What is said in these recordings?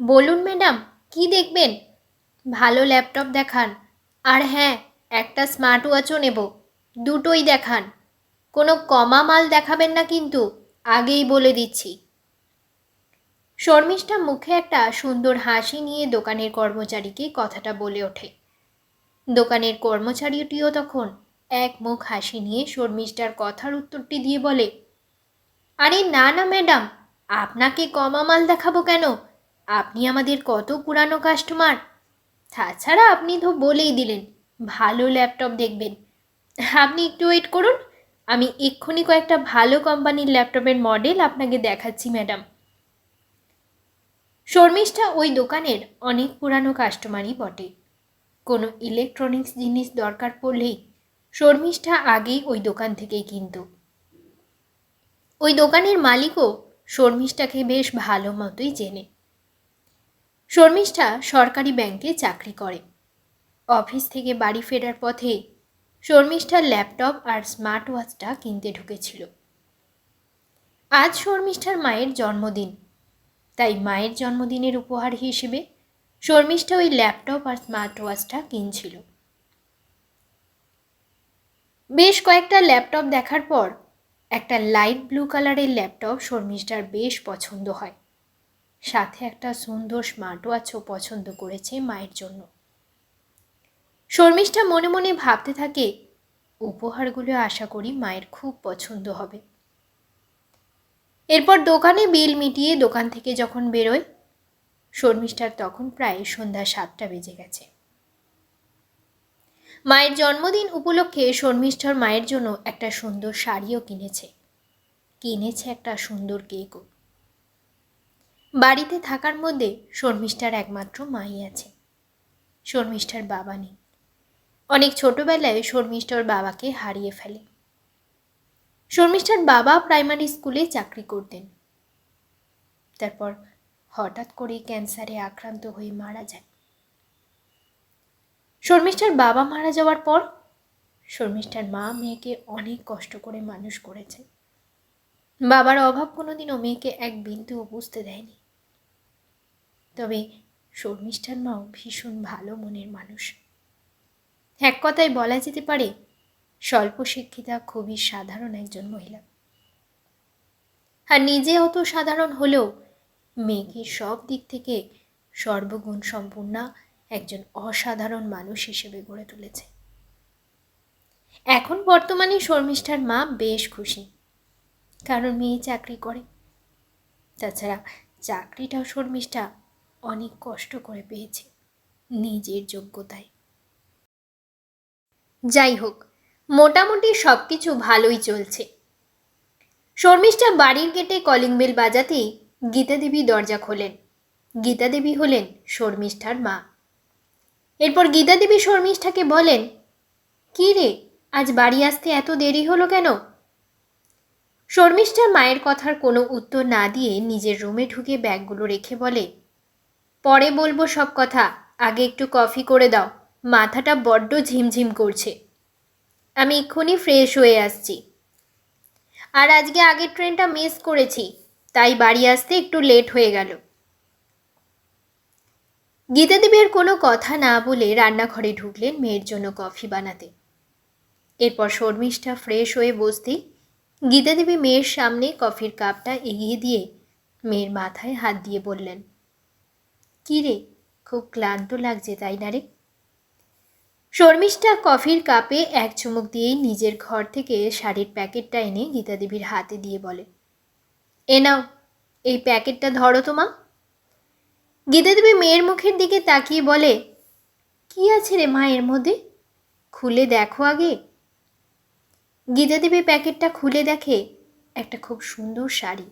বলুন ম্যাডাম, কি দেখবেন? ভালো ল্যাপটপ দেখান। আর হ্যাঁ একটা স্মার্ট ওয়াচও নেব। দুটোই দেখান। কোনো কমা মাল দেখাবেন না কিন্তু, আগেই বলে দিচ্ছি। শর্মিষ্ঠা মুখে একটা সুন্দর হাসি নিয়ে দোকানের কর্মচারীকে কথাটা বলে ওঠে। দোকানের কর্মচারীটিও তখন এক মুখ হাসি নিয়ে শর্মিষ্ঠার কথার উত্তরটি দিয়ে বলে, আরে না না ম্যাডাম, আপনাকে কমা মাল দেখাবো কেন? আপনি আমাদের কত পুরানো কাস্টমার তাছাড়া আপনি তো বলেই দিলেন, ভালো ল্যাপটপ দেখবেন। আপনি একটু ওয়েট করুন, আমি এক্ষুনি কয়েকটা ভালো কোম্পানির ল্যাপটপের মডেল আপনাকে দেখাচ্ছি ম্যাডাম শর্মিষ্ঠা ওই দোকানের অনেক পুরানো কাস্টমারই বটে। কোনো ইলেকট্রনিক্স জিনিস দরকার পড়লেই শর্মিষ্ঠা আগেই ওই দোকান থেকেই কিনতো। ওই দোকানের মালিকও শর্মিষ্ঠাকে বেশ ভালো মতোই চেনে। শর্মিষ্ঠা সরকারি ব্যাংকে চাকরি করে। অফিস থেকে বাড়ি ফেরার পথে শর্মিষ্ঠার ল্যাপটপ আর স্মার্ট ওয়াচটা কিনতে ঢুকেছিল। আজ শর্মিষ্ঠার মায়ের জন্মদিন। তাই মায়ের জন্মদিনের উপহার হিসেবে শর্মিষ্ঠা ওই ল্যাপটপ আর স্মার্ট ওয়াচটা কিনছিল। বেশ কয়েকটা ল্যাপটপ দেখার পর একটা লাইট ব্লু কালারের ল্যাপটপ শর্মিষ্ঠার বেশ পছন্দ হয়। সাথে একটা সুন্দর স্মার্ট ওয়াচও পছন্দ করেছে মায়ের জন্য। শর্মিষ্ঠা মনে মনে ভাবতে থাকে, উপহারগুলো আশা করি মায়ের খুব পছন্দ হবে। এরপর দোকানে বিল মিটিয়ে দোকান থেকে যখন বেরোয়, শর্মিষ্ঠার তখন প্রায় সন্ধ্যা সাতটা বেজে গেছে। মায়ের জন্মদিন উপলক্ষে শর্মিষ্ঠার মায়ের জন্য একটা সুন্দর শাড়িও কিনেছে। কিনেছে একটা সুন্দর কেকও। বাড়িতে থাকার মধ্যে শর্মিষ্ঠার একমাত্র মাই আছে। শর্মিষ্ঠার বাবা নেই। অনেক ছোটবেলায় শর্মিষ্ঠার বাবাকে হারিয়ে ফেলে। শর্মিষ্ঠার বাবা প্রাইমারি স্কুলে চাকরি করতেন। তারপর হঠাৎ করেই ক্যান্সারে আক্রান্ত হয়ে মারা যায়। শর্মিষ্ঠার বাবা মারা যাওয়ার পর শর্মিষ্ঠার মা মেয়েকে অনেক কষ্ট করে মানুষ করেছে। বাবার অভাব কোনোদিনও মেয়েকে এক বিন্দুও বুঝতে দেয়নি। তবে শর্মিষ্ঠার মাও ভীষণ ভালো মনের মানুষ। এক কথায় বলা যেতে পারে, স্বল্প শিক্ষিতা খুবই সাধারণ একজন মহিলা। আর নিজে অত সাধারণ হলেও মেয়েকে সব দিক থেকে সর্বগুণ সম্পূর্ণা একজন অসাধারণ মানুষ হিসেবে গড়ে তুলেছে। এখন বর্তমানে শর্মিষ্ঠার মা বেশ খুশি, কারণ মেয়ে চাকরি করে। তাছাড়া চাকরিটাও শর্মিষ্ঠা অনেক কষ্ট করে পেয়েছে নিজের যোগ্যতায়। যাই হোক, মোটামুটি সব কিছু ভালোই চলছে। শর্মিষ্ঠা বাড়ির গেটে কলিং বেল বাজাতেই গীতা দেবী দরজা খোলেন। গীতা দেবী হলেন শর্মিষ্ঠার মা। এরপর গীতা দেবী শর্মিষ্ঠাকে বলেন, কি রে, আজ বাড়ি আসতে এত দেরি হলো কেন? শর্মিষ্ঠার মায়ের কথার কোনো উত্তর না দিয়ে নিজের রুমে ঢুকে ব্যাগগুলো রেখে বলে পরে বলব সব কথা। আগে একটু কফি করে দাও। মাথাটা বড্ড ঝিমঝিম করছে। আমি এক্ষুনি ফ্রেশ হয়ে আসছি। আর আজকে আগের ট্রেনটা মিস করেছি, তাই বাড়ি আসতে একটু লেট হয়ে গেল। গীতা দেবীর কোনো কথা না বলে রান্নাঘরে ঢুকলেন মেয়ের জন্য কফি বানাতে। এরপর শর্মিষ্ঠা ফ্রেশ হয়ে বসতেই গীতাদেবী মেয়ের সামনে কফির কাপটা এগিয়ে দিয়ে মেয়ের মাথায় হাত দিয়ে বললেন রে? খুব ক্লান্ত লাগছে, তাই না রে? শর্মিষ্ঠা কফির কাপে এক চুমুক দিয়েই নিজের ঘর থেকে শাড়ির প্যাকেটটা এনে গীতা দেবীর হাতে দিয়ে বলে, এ নাও, এই প্যাকেটটা ধরো তোমা গীতা দেবী মেয়ের মুখের দিকে তাকিয়ে বলে, কি আছে রে মা এর মধ্যে? খুলে দেখো আগে। গীতা দেবী প্যাকেটটা খুলে দেখে একটা খুব সুন্দর শাড়ি।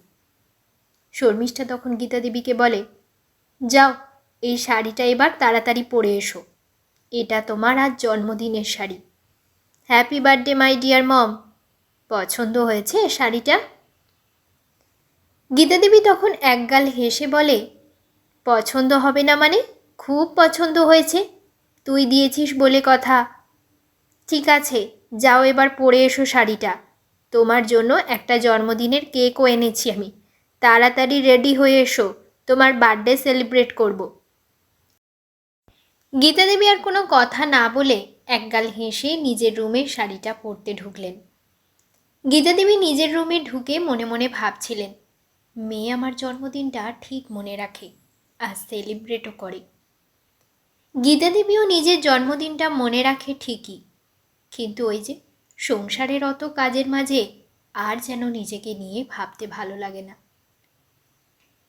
শর্মিষ্ঠা তখন গীতা দেবীকে বলে, যাও এই শাড়িটা এবার তাড়াতাড়ি পরে এসো। এটা তোমার আজ জন্মদিনের sari. Happy birthday my dear mom পছন্দ হয়েছে শাড়িটা? গীতা দেবী তখন একগাল হেসে বলে, পছন্দ হবে না মানে? খুব পছন্দ হয়েছে। তুই দিয়েছিস বলে কথা। ঠিক আছে, যাও এবার পরে এসো শাড়িটা। তোমার জন্য একটা জন্মদিনের কেকও এনেছি আমি। তাড়াতাড়ি রেডি হয়ে এসো। তোমার বার্থডে সেলিব্রেট করব। গীতা দেবী আর কোনো কথা না বলে একগাল হেসে নিজের রুমের শাড়িটা পরতে ঢুকলেন। গীতা দেবী নিজের রুমে ঢুকে মনে মনে ভাবছিলেন, মেয়ে আমার জন্মদিনটা ঠিক মনে রাখে, আর সেলিব্রেটও করে। গীতা দেবীও নিজের জন্মদিনটা মনে রাখে ঠিকই, কিন্তু ওই যে সংসারের অত কাজের মাঝে আর যেন নিজেকে নিয়ে ভাবতে ভালো লাগে না।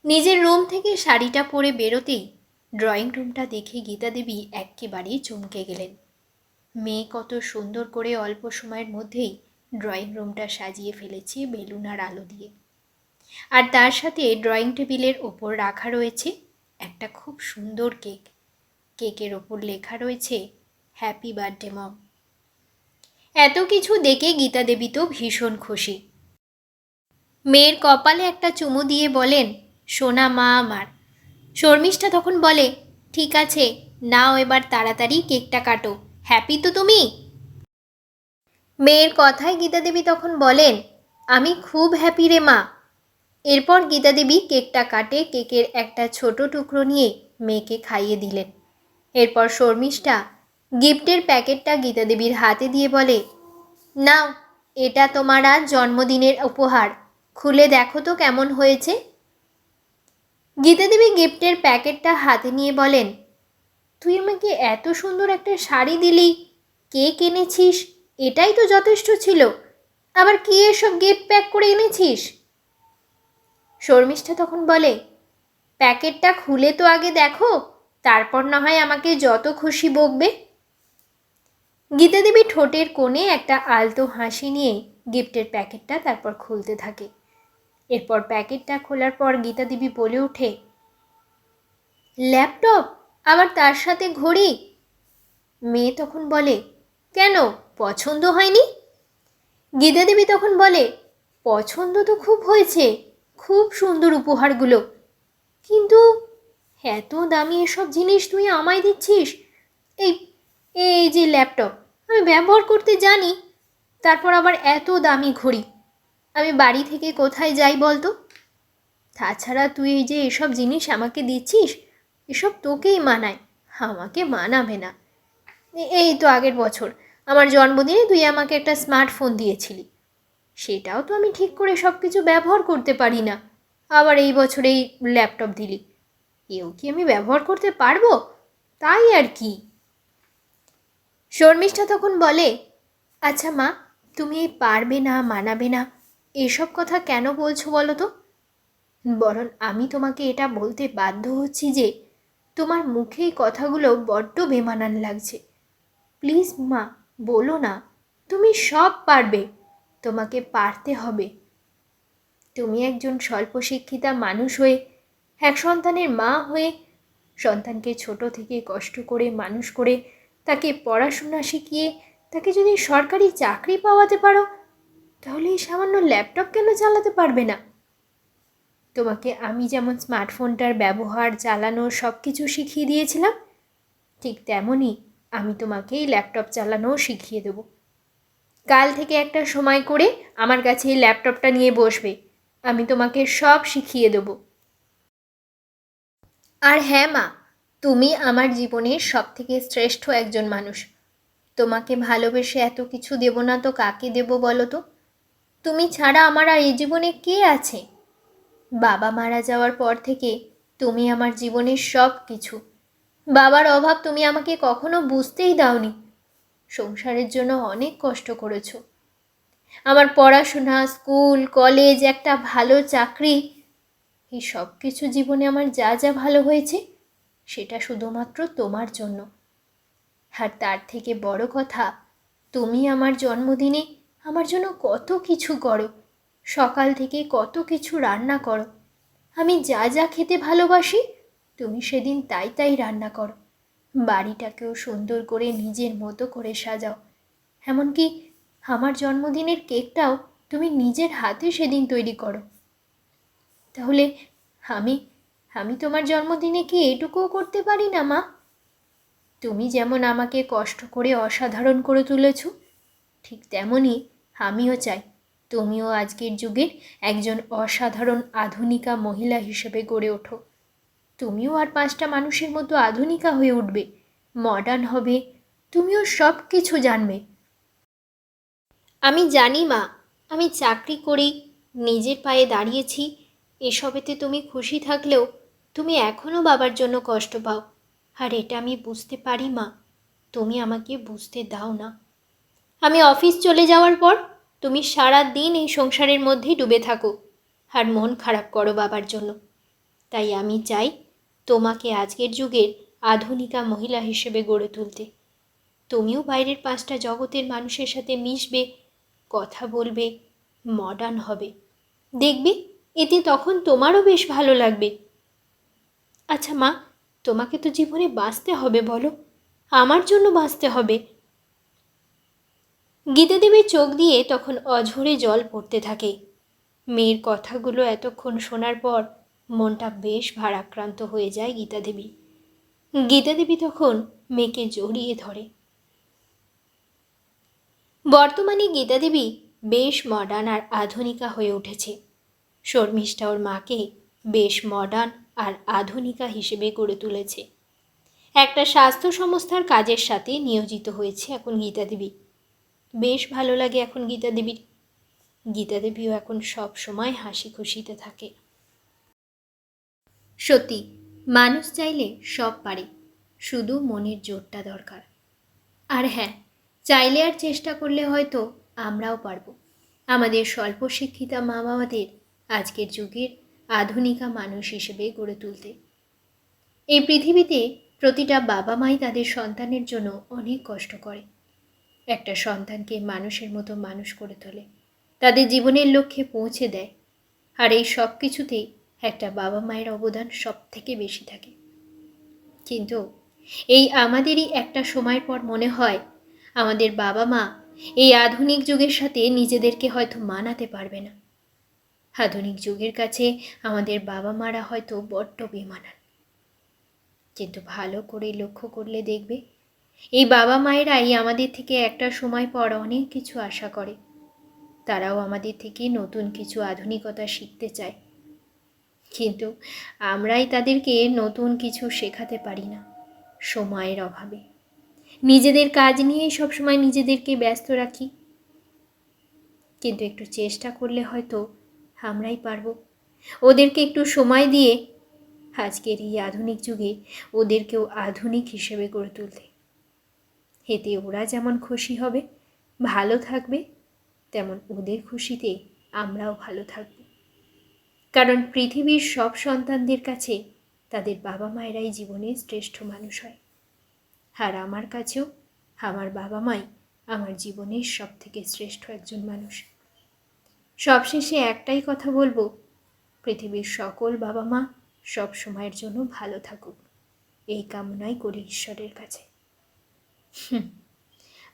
নিজের রুম থেকে শাড়িটা পরে বেরোতেই ড্রয়িং রুমটা দেখে গীতা দেবী একেবারেই চমকে গেলেন। মেয়ে কত সুন্দর করে অল্প সময়ের মধ্যেই ড্রয়িং রুমটা সাজিয়ে ফেলেছে বেলুন আর আলো দিয়ে। আর তার সাথে ড্রয়িং টেবিলের ওপর রাখা রয়েছে একটা খুব সুন্দর কেক। কেকের ওপর লেখা রয়েছে, হ্যাপি বার্থডে, মম। এত কিছু দেখে গীতা দেবী তো ভীষণ খুশি। মেয়ের কপালে একটা চুমু দিয়ে বলেন, সোনা, মা, আমার। শর্মিষ্ঠা তখন বলে, ঠিক আছে, নাও এবার তাড়াতাড়ি কেকটা কাটো। হ্যাপি তো তুমি? মেয়ের কথায় গীতা দেবী তখন বলেন, আমি খুব হ্যাপি রে মা। এরপর গীতা দেবী কেকটা কাটে কেকের একটা ছোট টুকরো নিয়ে মেয়েকে খাইয়ে দিলেন। এরপর শর্মিষ্ঠা গিফটের প্যাকেটটা গীতা দেবীর হাতে দিয়ে বলে, নাও, এটা তোমার আজ জন্মদিনের উপহার। খুলে দেখো তো কেমন হয়েছে? গীতা দেবী গিফটের প্যাকেটটা হাতে নিয়ে বলেন, তুই আমাকে এত সুন্দর একটা শাড়ি দিলি, কে কিনেছিস? এটাই তো যথেষ্ট ছিল। আবার কি এসব গিফট প্যাক করে এনেছিস? শর্মিষ্ঠা তখন বলে, প্যাকেটটা খুলে তো আগে দেখো, তারপর না হয় আমাকে যত খুশি বকবে। গীতা দেবী ঠোঁটের কোণে একটা আলতো হাসি নিয়ে গিফটের প্যাকেটটা তারপর খুলতে থাকে। এরপর প্যাকেটটা খোলার পর গীতা দেবী বলে ওঠে, ল্যাপটপ? আবার তার সাথে ঘড়ি? মেয়ে তখন বলে, কেন? পছন্দ হয়নি? গীতা দেবী তখন বলে, পছন্দ তো খুব হয়েছে, খুব সুন্দর উপহারগুলো। কিন্তু এত দামি এসব জিনিস তুই আমায় দিচ্ছিস? এই এই যে ল্যাপটপ, আমি ব্যবহার করতে জানি, তারপর আবার এত দামি ঘড়ি। আমি বাড়ি থেকে কোথায় যাই বলতো? তাছাড়া তুই এই যে এসব জিনিস আমাকে দিচ্ছিস, এসব তোকেই মানায়, আমাকে মানাবে না। এই তো আগের বছর, আমার জন্মদিনে তুই আমাকে একটা স্মার্টফোন দিয়েছিলি। সেটাও তো আমি ঠিক করে সব কিছু ব্যবহার করতে পারি না। আবার এই বছরেই ল্যাপটপ দিলি। এও কি আমি ব্যবহার করতে পারব? তাই আর কি। শর্মিষ্ঠা তখন বলে আচ্ছা মা, তুমি পারবে না, মানাবে না এসব কথা কেন বলছো বলো তো? বরং আমি তোমাকে এটা বলতে বাধ্য হচ্ছি যে তোমার মুখে এই কথাগুলো বড্ড বেমানান লাগছে। প্লিজ মা, বলো না, তুমি সব পারবে, তোমাকে পারতে হবে। তুমি একজন স্বল্প শিক্ষিতা মানুষ হয়ে, এক সন্তানের মা হয়ে, সন্তানকে ছোট থেকে কষ্ট করে মানুষ করে, তাকে পড়াশোনা শিখিয়ে, তাকে যদি সরকারি চাকরি পাওয়াতে পারো তাহলে এই সামান্য ল্যাপটপ কেন চালাতে পারবে না? তোমাকে আমি যেমন স্মার্টফোনটার ব্যবহার, চালানো সব কিছু শিখিয়ে দিয়েছিলাম, ঠিক তেমনই আমি তোমাকে এই ল্যাপটপ চালানোও শিখিয়ে দেবো। কাল থেকে একটা সময় করে আমার কাছে এই ল্যাপটপটা নিয়ে বসবে, আমি তোমাকে সব শিখিয়ে দেবো। আর হ্যাঁ মা, তুমি আমার জীবনের সব থেকে শ্রেষ্ঠ একজন মানুষ। তোমাকে ভালোবেসে এত কিছু দেব না তো কাকে দেব বলো তো? তুমি ছাড়া আমার আর এই জীবনে কে আছে? বাবা মারা যাওয়ার পর থেকে তুমি আমার জীবনের সব কিছু বাবার অভাব তুমি আমাকে কখনো বুঝতেই দাওনি। সংসারের জন্য অনেক কষ্ট করেছ। আমার পড়াশোনা, স্কুল, কলেজ, একটা ভালো চাকরি, এই সব কিছু জীবনে আমার যা যা ভালো হয়েছে, সেটা শুধুমাত্র তোমার জন্য। আর তার থেকে বড় কথা, তুমি আমার জন্মদিনে আমার জন্য কত কিছু করো। সকাল থেকে কত কিছু রান্না করো। আমি যা যা খেতে ভালোবাসি, তুমি সেদিন তাই তাই রান্না করো। বাড়িটাকেও সুন্দর করে নিজের মতো করে সাজাও। এমনকি আমার জন্মদিনের কেকটাও তুমি নিজের হাতে সেদিন তৈরি করো। তাহলে আমি আমি তোমার জন্মদিনে কি এটুকুও করতে পারি না, মা? তুমি যেমন আমাকে কষ্ট করে অসাধারণ করে তুলেছ ঠিক তেমনই আমিও চাই। তুমিও আজকের যুগের একজন অসাধারণ আধুনিকা মহিলা হিসেবে গড়ে ওঠো। তুমিও আর পাঁচটা মানুষের মতো আধুনিকা হয়ে উঠবে। মডার্ন হবে। তুমিও সব কিছু জানবে। আমি জানি মা, আমি চাকরি করি নিজের পায়ে দাঁড়িয়েছি। এসবেতে তুমি খুশি থাকলেও তুমি এখনও বাবার জন্য কষ্ট পাও। আর এটা আমি বুঝতে পারি মা। তুমি আমাকে বুঝতে দাও না। আমি অফিস চলে যাওয়ার পর তুমি সারা দিন এই সংসারের মধ্যেই ডুবে থাকো। আর মন খারাপ করো বাবার জন্য। তাই আমি চাই তোমাকে আজকের যুগের আধুনিকা মহিলা হিসেবে গড়ে তুলতে। তুমিও বাইরের পাঁচটা জগতের মানুষের সাথে মিশবে, কথা বলবে মডার্ন হবে। দেখবে, এতে তখন তোমারও বেশ ভালো লাগবে। আচ্ছা মা, তোমাকে তো জীবনে বাঁচতে হবে বলো। আমার জন্য বাঁচতে হবে। গীতা দেবীর চোখ দিয়ে তখন অঝরে জল পড়তে থাকে। মেয়ের কথাগুলো এতক্ষণ শোনার পর মনটা বেশ ভারাক্রান্ত হয়ে যায় গীতাদেবী। গীতাদেবী তখন মেয়েকে জড়িয়ে ধরে। বর্তমানে গীতাদেবী বেশ মডার্ন আর আধুনিকা হয়ে উঠেছে। শর্মিষ্ঠা ওর মাকে বেশ মডার্ন আর আধুনিকা হিসেবে গড়ে তুলেছে। একটা স্বাস্থ্য সংস্থার কাজের সাথে নিয়োজিত হয়েছে এখন গীতা দেবী বেশ ভালো লাগে এখন গীতা দেবীর। গীতা দেবীও এখন সব সময় হাসি খুশিতে থাকে। সত্যি, মানুষ চাইলে সব পারে, শুধু মনের জোরটা দরকার। আর হ্যাঁ চাইলে আর চেষ্টা করলে হয়তো আমরাও পারব। আমাদের স্বল্প শিক্ষিতা মা বাবাদের আজকের যুগের আধুনিকা মানুষ হিসেবে গড়ে তুলতে। এই পৃথিবীতে প্রতিটা বাবা মাই তাদের সন্তানের জন্য অনেক কষ্ট করে। একটা সন্তানকে মানুষের মতো মানুষ করে তোলে। তাদের জীবনের লক্ষ্যে পৌঁছে দেয়। আর এই সব কিছুতেই একটা বাবা মায়ের অবদান সব থেকে বেশি থাকে। কিন্তু এই আমাদেরই একটা সময় পর মনে হয়, আমাদের বাবা মা এই আধুনিক যুগের সাথে নিজেদেরকে হয়তো মানাতে পারবে না। আধুনিক যুগের কাছে আমাদের বাবা মারা হয়তো বড্ড বেমানান। কিন্তু ভালো করে লক্ষ্য করলে দেখবে এই বাবা মায়েরাই আমাদের থেকে একটা সময় পর অনেক কিছু আশা করে। তারাও আমাদের থেকে নতুন কিছু আধুনিকতা শিখতে চায়। কিন্তু আমরাই তাদেরকে নতুন কিছু শেখাতে পারি না, সময়ের অভাবে। নিজেদের কাজ নিয়েই সবসময় নিজেদেরকে ব্যস্ত রাখি। কিন্তু একটু চেষ্টা করলে হয়তো আমরাই পারব। ওদেরকে একটু সময় দিয়ে আজকের এই আধুনিক যুগে ওদেরকেও আধুনিক হিসেবে গড়ে তুলতে। এতে ওরা যেমন খুশি হবে, ভালো থাকবে, তেমন ওদের খুশিতে আমরাও ভালো থাকব। কারণ পৃথিবীর সব সন্তানদের কাছে তাদের বাবা মায়েরাই জীবনের শ্রেষ্ঠ মানুষ হয়। আর আমার কাছেও আমার বাবা মাই আমার জীবনের সব থেকে শ্রেষ্ঠ একজন মানুষ। সবশেষে একটাই কথা বলব, পৃথিবীর সকল বাবা মা সব সময়ের জন্য ভালো থাকুক। এই কামনাই করি ঈশ্বরের কাছে।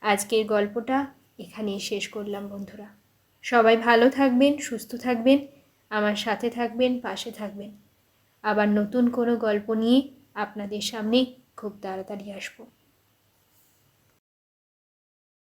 আজকের গল্পটা এখানেই শেষ করলাম, বন্ধুরা। সবাই ভালো থাকবেন, সুস্থ থাকবেন, আমার সাথে থাকবেন, পাশে থাকবেন। আবার নতুন কোনো গল্প নিয়ে আপনাদের সামনে খুব তাড়াতাড়ি আসব।